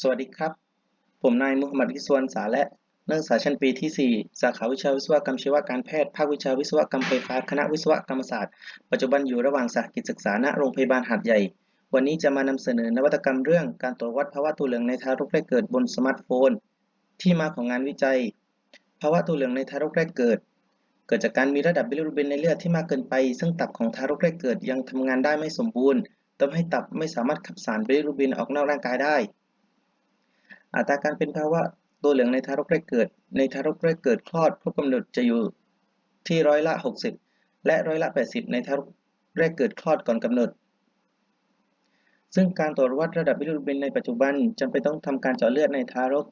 สวัสดีครับ ผมนายมุฮัมมัดอิสวรสาและ นักศึกษาชั้นปีที่ 4 สาขาวิชาวิศวกรรมชีวการแพทย์ ภาควิชาวิศวกรรมไฟฟ้า คณะวิศวกรรมศาสตร์ ปัจจุบันอยู่ระหว่างสาหกิจศึกษาณโรงพยาบาลหาดใหญ่ วันนี้จะมานำเสนอนวัตกรรมเรื่องการตรวจวัดภาวะตัวเหลืองในทารกแรกเกิดบนสมาร์ทโฟน ที่มาของงานวิจัย ภาวะตัวเหลืองในทารกแรกเกิด เกิดจากการมีระดับบิลิรูบินในเลือดที่มากเกินไป ซึ่งตับของทารกแรกเกิดยังทำงานได้ไม่สมบูรณ์ทำให้ตับไม่สามารถขับสารบิลิรูบินออกนอกร่างกายได้ อัตราการเป็นภาวะตัวเหลืองในทารกแรกเกิด ในทารกแรกเกิดคลอดครบกำหนดจะอยู่ที่ร้อยละ 60 และร้อยละ 80 ในทารกแรกเกิดคลอดก่อนกำหนด ซึ่งการตรวจวัดระดับบิลิรูบินในปัจจุบันจำเป็นต้องทำการเจาะเลือดในทารก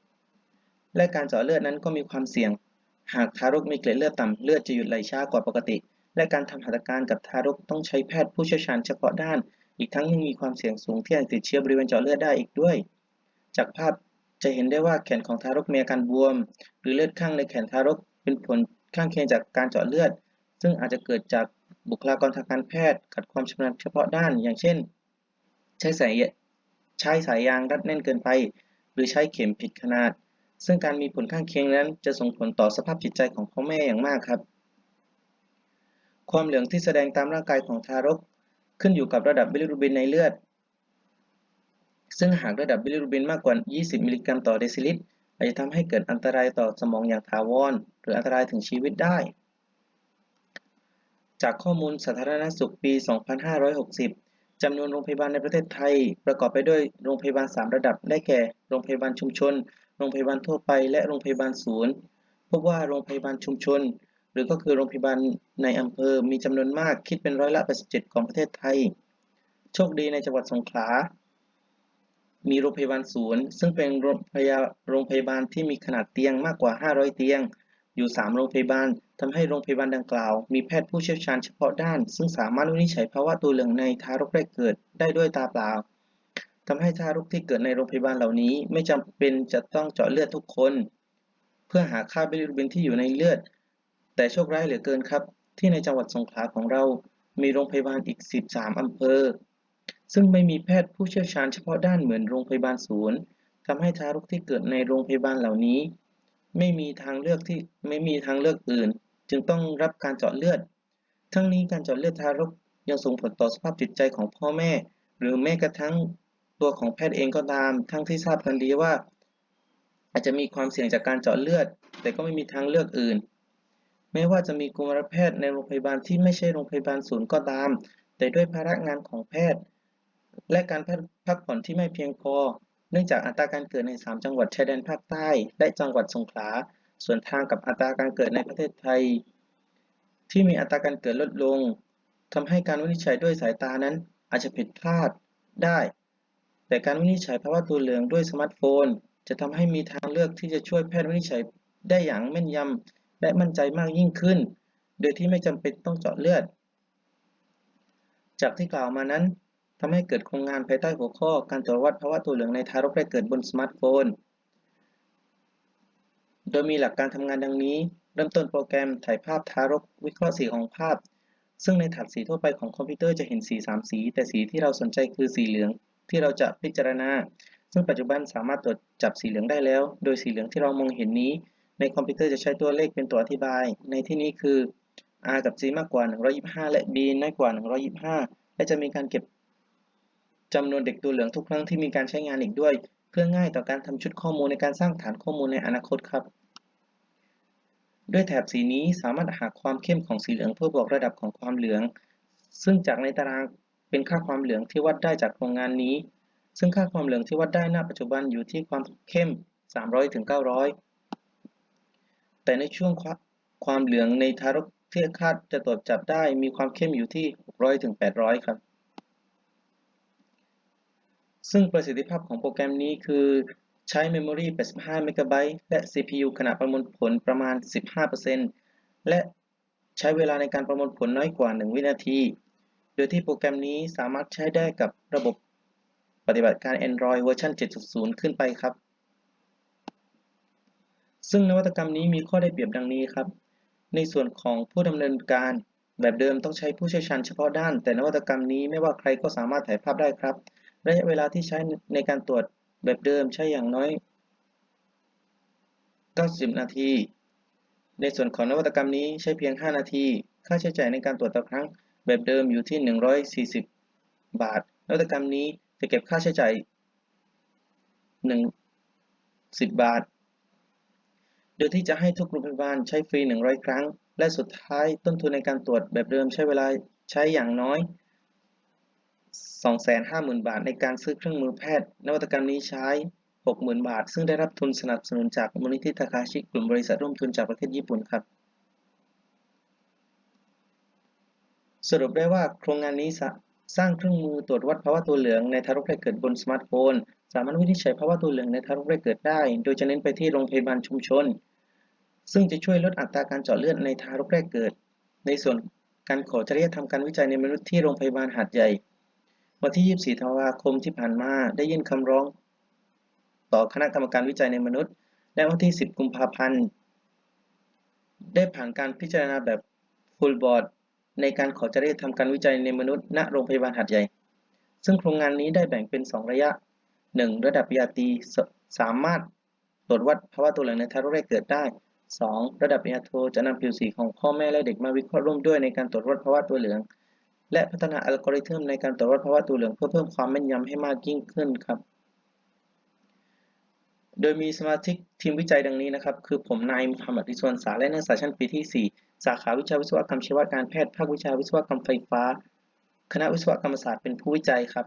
และการเจาะเลือดนั้นก็มีความเสี่ยง หากทารกมีเกล็ดเลือดต่ำเลือดจะหยุดไหลช้ากว่าปกติ และการทำหัตถการกับทารกต้องใช้แพทย์ผู้เชี่ยวชาญเฉพาะด้าน อีกทั้งยังมีความเสี่ยงสูงที่อาจติดเชื้อบริเวณเจาะเลือดได้อีกด้วย จากภาพ จะเห็นได้ว่าแขนของทารกมีอาการบวม หรือเลือดข้างในแขนทารกเป็นผลข้างเคียงจากการเจาะเลือด ซึ่งอาจจะเกิดจากบุคลากรทางการแพทย์ขาดความชำนาญเฉพาะด้าน อย่างเช่น ใช้สายใช้สายยางรัดแน่นเกินไป หรือใช้เข็มผิดขนาด ซึ่งการมีผลข้างเคียงนั้น จะส่งผลต่อสภาพจิตใจของพ่อแม่อย่างมากครับ ความเหลืองที่แสดงตามร่างกายของทารก ขึ้นอยู่กับระดับบิลิรูบินในเลือด ซึ่งหากระดับบิลิรูบินมากกว่า 20 มิลลิกรัมต่อเดซิลิตรอาจจะทำให้เกิดอันตรายต่อสมองอย่างถาวรหรืออันตรายถึงชีวิตได้ จากข้อมูลสาธารณสุขปี 2560 จำนวนโรงพยาบาลในประเทศไทย ประกอบไปด้วยโรงพยาบาล 3 ระดับ ได้แก่ โรงพยาบาลชุมชน โรงพยาบาลทั่วไป และโรงพยาบาลศูนย์ พบว่าโรงพยาบาลชุมชน หรือก็คือโรงพยาบาลในอำเภอมีจำนวนมาก คิดเป็นร้อยละ 87 ของประเทศไทย โชคดีในจังหวัดสงขลา มีโรงพยาบาลศูนย์ ซึ่งเป็นโรงพยาโรงพยาบาลที่มีขนาดเตียงมากกว่า 500 เตียง อยู่ 3 โรงพยาบาลทำให้โรงพยาบาลดังกล่าว มีแพทย์ผู้เชี่ยวชาญเฉพาะด้าน ซึ่งสามารถวินิจฉัยภาวะตัวเหลืองในทารกแรกเกิดได้ด้วยตาเปล่าทำให้ทารกที่เกิดในโรงพยาบาลเหล่านี้ ไม่จำเป็นจะต้องเจาะเลือดทุกคน เพื่อหาค่าบิลิรูบินที่อยู่ในเลือด แต่โชคร้ายเหลือเกินครับ ที่ในจังหวัดสงขลาของเรา มีโรงพยาบาลอีก 13 อำเภอ ซึ่งไม่มีแพทย์ผู้เชี่ยวชาญเฉพาะด้านเหมือนโรงพยาบาลศูนย์ทำให้ทารกที่เกิดในโรงพยาบาลเหล่านี้ ไม่มีทางเลือกที่ไม่มีทางเลือกอื่น จึงต้องรับการเจาะเลือด ทั้งนี้การเจาะเลือดทารกยังส่งผลต่อสภาพจิตใจของพ่อแม่ หรือแม้กระทั่งตัวของแพทย์เองก็ตาม ทั้งที่ทราบกันดีว่า อาจจะมีความเสี่ยงจากการเจาะเลือด แต่ก็ไม่มีทางเลือกอื่น แม้ว่าจะมีกุมารแพทย์ในโรงพยาบาลที่ไม่ใช่โรงพยาบาลศูนย์ก็ตาม แต่ด้วยภาระงานของแพทย์ และการพักผ่อนที่ไม่เพียงพอ เนื่องจากอัตราการเกิดใน 3 จังหวัดชายแดนภาคใต้ และจังหวัดสงขลาส่วนทางกับอัตราการเกิดในประเทศไทย ที่มีอัตราการเกิดลดลงทำให้การวินิจฉัยด้วยสายตานั้นอาจจะผิดพลาดได้ แต่การวินิจฉัยภาวะตัวเหลืองด้วยสมาร์ทโฟน จะทำให้มีทางเลือกที่จะช่วยแพทย์วินิจฉัยได้อย่างแม่นยำและมั่นใจมากยิ่งขึ้น โดยที่ไม่จำเป็นต้องเจาะเลือด จากที่กล่าวมานั้น ทำให้เกิดโครงงานภายใต้หัวข้อการตรวจวัดภาวะตัวเหลืองในทารกแรกเกิดบนสมาร์ทโฟน โดยมีหลักการทำงานดังนี้ เริ่มต้นโปรแกรมถ่ายภาพทารกวิเคราะห์สีของภาพ ซึ่งในถาดสีทั่วไปของคอมพิวเตอร์จะเห็นสี 3 สี แต่สีที่เราสนใจคือสีเหลือง ที่เราจะพิจารณา ซึ่งปัจจุบันสามารถตรวจจับสีเหลืองได้แล้ว โดยสีเหลืองที่เรามองเห็นนี้ ในคอมพิวเตอร์จะใช้ตัวเลขเป็นตัวอธิบาย ในที่นี้คือ r กับ g มากกว่า 125 และ b น้อยกว่า 125 และจะมีการเก็บ จำนวนเด็กตัวเหลืองทุกครั้งที่มีการใช้งานอีกด้วย เพื่อง่ายต่อการทำชุดข้อมูลในการสร้างฐานข้อมูลในอนาคตครับ ด้วยแถบสีนี้สามารถหาความเข้มของสีเหลืองเพื่อบอกระดับของความเหลือง ซึ่งจากในตารางเป็นค่าความเหลืองที่วัดได้จากโครงงานนี้ ซึ่งค่าความเหลืองที่วัดได้ณปัจจุบันอยู่ที่ความเข้ม 300ถึง900 แต่ในช่วงความเหลืองในทารกที่คาดจะตรวจจับได้มีความเข้มอยู่ที่600ถึง800 ครับ ซึ่งประสิทธิภาพของโปรแกรมนี้คือใช้ Memory 85 MB และ CPU ขนาดประมวลผลประมาณ 15%และใช้เวลาในการประมวลผลน้อยกว่า 1 วินาที โดยที่โปรแกรมนี้สามารถใช้ได้กับระบบปฏิบัติการ Android เวอร์ชัน7.0 ขึ้นไปครับ ซึ่งนวัตกรรมนี้มีข้อได้เปรียบดังนี้ครับ ในส่วนของผู้ดำเนินการแบบเดิมต้องใช้ผู้เชี่ยวชาญเฉพาะด้าน แต่นวัตกรรมนี้ไม่ว่าใครก็สามารถถ่ายภาพได้ครับ ระยะเวลาที่ใช้ในการตรวจแบบเดิมใช้อย่างน้อย 90 นาที ในส่วนของนวัตกรรมนี้ใช้เพียง 5 นาที ค่าใช้จ่ายในการตรวจต่อครั้งแบบเดิมอยู่ที่ 140 บาท นวัตกรรมนี้จะเก็บค่าใช้จ่าย1 10 บาท โดยที่จะให้ทุกโรงพยาบาลใช้ฟรี 100 ครั้ง และสุดท้ายต้นทุนในการตรวจแบบเดิมใช้เวลาใช้อย่างน้อย 250,000 บาทในการซื้อเครื่องมือแพทย์ นวัตกรรมนี้ใช้ 60,000 บาท ซึ่งได้รับทุนสนับสนุนจากมูลนิธิทาคาชิกลุ่มบริษัทร่วมทุนจากประเทศญี่ปุ่นครับ สรุปได้ว่าโครงงานนี้สร้างเครื่องมือตรวจวัดภาวะตัวเหลืองในทารกแรกเกิดบนสมาร์ทโฟน สามารถวินิจฉัยภาวะตัวเหลืองในทารกแรกเกิดได้ โดยจะเน้นไปที่โรงพยาบาลชุมชน ซึ่งจะช่วยลดอัตราการเจาะเลือดในทารกแรกเกิด ในส่วนการขอจริยธรรมการวิจัยในมนุษย์ที่โรงพยาบาลหาดใหญ่ วันที่ 24 ธันวาคมที่ผ่านมา ได้ยื่นคำร้อง ต่อคณะกรรมการวิจัยในมนุษย์ และวันที่ 10 กุมภาพันธ์ ได้ผ่านการพิจารณาแบบ full board ในการขอจริยธรรมการวิจัยในมนุษย์ ณ โรงพยาบาลหาดใหญ่ ซึ่งโครงงานนี้ได้แบ่งเป็น 2 ระยะ 1. ระดับปริญญาตรีสสามารถตรวจวัดภาวะตัวเหลืองในทารกแรกเกิดได้ 2. ระดับปริญญาโทจะนำผิวสีของพ่อแม่และเด็กมาวิเคราะห์ร่วมด้วยในการตรวจวัดภาวะตัวเหลือง และพัฒนาอัลกอริทึมในการตรวจวัดภาวะตัวเหลืองเพื่อเพิ่มความแม่นยำให้มากยิ่งขึ้นครับ โดยมีสมาชิกทีมวิจัยดังนี้นะครับ คือผมนายมุฮัมมัดริซวนสาและนักศึกษาชั้นปีที่ 4 สาขาวิชาวิศวกรรมชีวการแพทย์ภาควิชาวิศวกรรมไฟฟ้า คณะวิศวกรรมศาสตร์เป็นผู้วิจัยครับ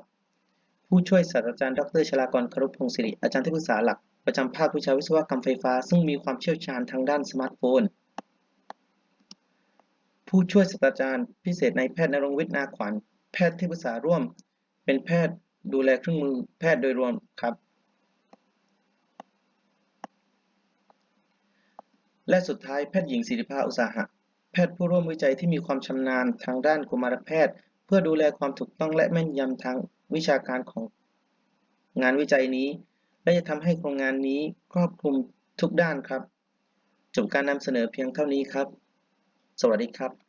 ผู้ช่วยศาสตราจารย์ดรชลากรครุพงศิริอาจารย์ที่ปรึกษาหลักประจำภาควิชาวิศวกรรมไฟฟ้า ซึ่งมีความเชี่ยวชาญทางด้านสมาร์ทโฟน ผู้ช่วยศาสตราจารย์พิเศษในแพทย์นรงวิทย์นาขวัญ แพทย์ที่ปรึกษาร่วม เป็นแพทย์ดูแลเครื่องมือแพทย์โดยรวมครับ และสุดท้ายแพทย์หญิงศิริภาอุตสาหะ แพทย์ผู้ร่วมวิจัยที่มีความชำนาญทางด้านกุมารแพทย์ เพื่อดูแลความถูกต้องและแม่นยำทางวิชาการของงานวิจัยนี้ และจะทำให้โครงงานนี้ครอบคลุมทุกด้านครับ จบการนำเสนอเพียงเท่านี้ครับ สวัสดีครับ